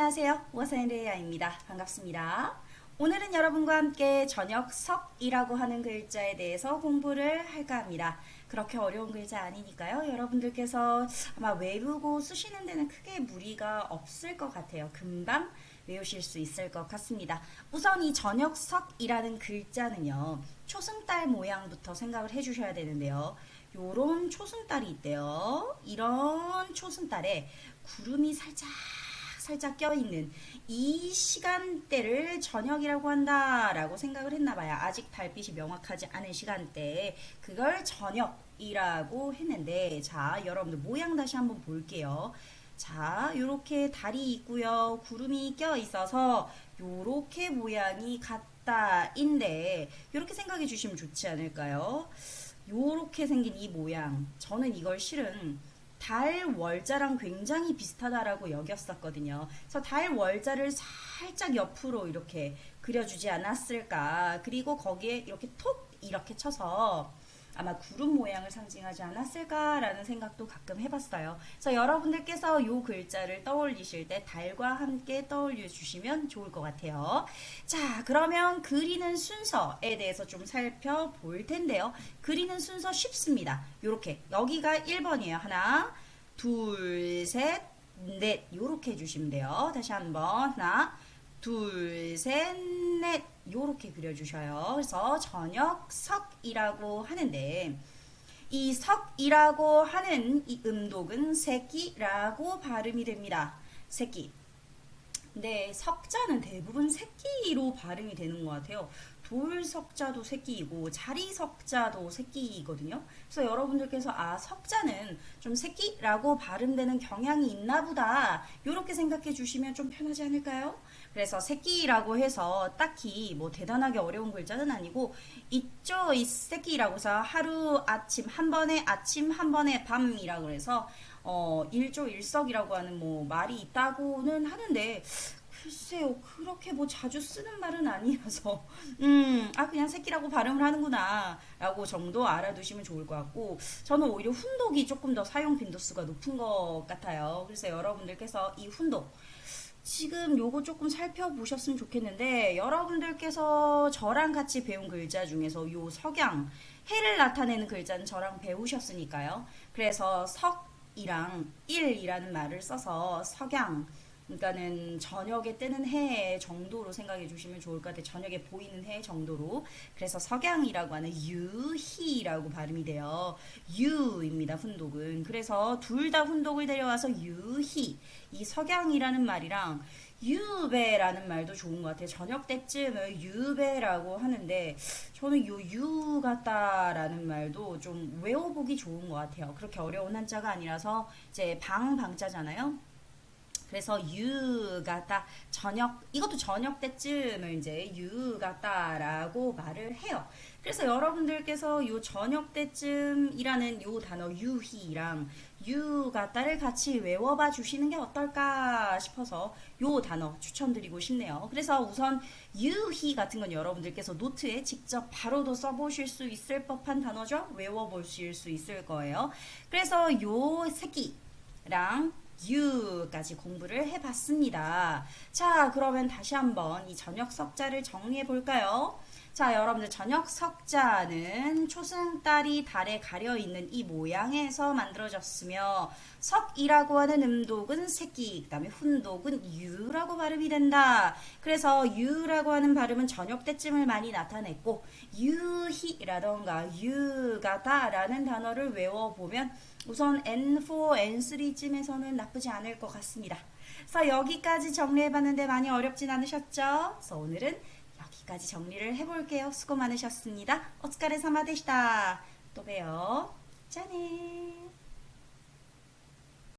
안녕하세요. 워사인레이아입니다. 반갑습니다. 오늘은 여러분과 함께 저녁 석이라고 하는 글자에 대해서 공부를 할까 합니다. 그렇게 어려운 글자 아니니까요. 여러분들께서 아마 외우고 쓰시는 데는 크게 무리가 없을 것 같아요. 금방 외우실 수 있을 것 같습니다. 우선 이 저녁석이라는 글자는요. 초승달 모양부터 생각을 해주셔야 되는데요. 요런 초승달이 있대요. 이런 초승달에 구름이 살짝 살짝 껴있는 이 시간대를 저녁이라고 한다라고 생각을 했나 봐요. 아직 달빛이 명확하지 않은 시간대에 그걸 저녁이라고 했는데 자, 여러분들 모양 다시 한번 볼게요. 자, 요렇게 달이 있고요. 구름이 껴 있어서 요렇게 모양이 같다인데 요렇게 생각해 주시면 좋지 않을까요? 요렇게 생긴 이 모양. 저는 이걸 실은 달 월자랑 굉장히 비슷하다라고 여겼었거든요. 그래서 달 월자를 살짝 옆으로 이렇게 그려주지 않았을까. 그리고 거기에 이렇게 톡 이렇게 쳐서 아마 구름 모양을 상징하지 않았을까라는 생각도 가끔 해봤어요. 그래서 여러분들께서 이 글자를 떠올리실 때 달과 함께 떠올려 주시면 좋을 것 같아요. 자, 그러면 그리는 순서에 대해서 좀 살펴볼 텐데요. 그리는 순서 쉽습니다. 요렇게 여기가 1번이에요. 하나, 둘, 셋, 넷 요렇게 해주시면 돼요. 다시 한번 하나, 둘, 셋, 넷 요렇게 그려주셔요. 그래서 저녁석이라고 하는데 이 석이라고 하는 이 음독은 새끼라고 발음이 됩니다. 새끼. 네, 석자는 대부분 새끼로 발음이 되는 것 같아요. 돌 석자도 새끼이고 자리 석자도 새끼이거든요. 그래서 여러분들께서 아 석자는 좀 새끼라고 발음되는 경향이 있나 보다 이렇게 생각해 주시면 좀 편하지 않을까요? 그래서 새끼라고 해서 딱히 뭐 대단하게 어려운 글자는 아니고 있죠 이 새끼라고 해서 하루 아침 한 번에 아침 한 번에 밤이라고 해서 어 일조 일석이라고 하는 뭐 말이 있다고는 하는데 글쎄요, 그렇게 뭐 자주 쓰는 말은 아니어서, 음, 아, 그냥 새끼라고 발음을 하는구나, 라고 정도 알아두시면 좋을 것 같고, 저는 오히려 훈독이 조금 더 사용 빈도수가 높은 것 같아요. 그래서 여러분들께서 이 훈독, 지금 요거 조금 살펴보셨으면 좋겠는데, 여러분들께서 저랑 같이 배운 글자 중에서 요 석양, 해를 나타내는 글자는 저랑 배우셨으니까요. 그래서 석 이랑 일이라는 말을 써서 석양, 그러니까는 저녁에 뜨는 해 정도로 생각해 주시면 좋을 것 같아요. 저녁에 보이는 해 정도로. 그래서 석양이라고 하는 유희라고 발음이 돼요. 유입니다. 훈독은. 그래서 둘 다 훈독을 데려와서 유희. 이 석양이라는 말이랑 유배라는 말도 좋은 것 같아요. 저녁 때쯤을 유배라고 하는데 저는 요 유 같다라는 말도 좀 외워보기 좋은 것 같아요. 그렇게 어려운 한자가 아니라서 이제 방 방자잖아요. 그래서 유 같다 저녁 이것도 저녁 때쯤을 이제 유 같다라고 말을 해요. 그래서 여러분들께서 요 저녁 때쯤이라는 요 단어 유희랑 유 같다를 같이 외워봐 주시는 게 어떨까 싶어서 요 단어 추천드리고 싶네요. 그래서 우선 유희 같은 건 여러분들께서 노트에 직접 바로도 써보실 수 있을 법한 단어죠. 외워보실 수 있을 거예요. 그래서 요 새끼랑 U까지 공부를 해봤습니다. 자, 그러면 다시 한번 이 저녁 석자를 정리해 볼까요? 자, 여러분들 저녁 석자는 초승달이 달에 가려 있는 이 모양에서 만들어졌으며 석이라고 하는 음독은 새끼, 그다음에 훈독은 유라고 발음이 된다. 그래서 유라고 하는 발음은 저녁 때쯤을 많이 나타냈고 유희라던가 유가다라는 단어를 외워보면 우선 N4, N3쯤에서는 나쁘지 않을 것 같습니다. 그래서 여기까지 정리해봤는데 많이 어렵진 않으셨죠? 그래서 오늘은 여기까지 정리를 해볼게요. 수고 많으셨습니다. 오츠카레 사마 되시다. 또 봬요. 짠해.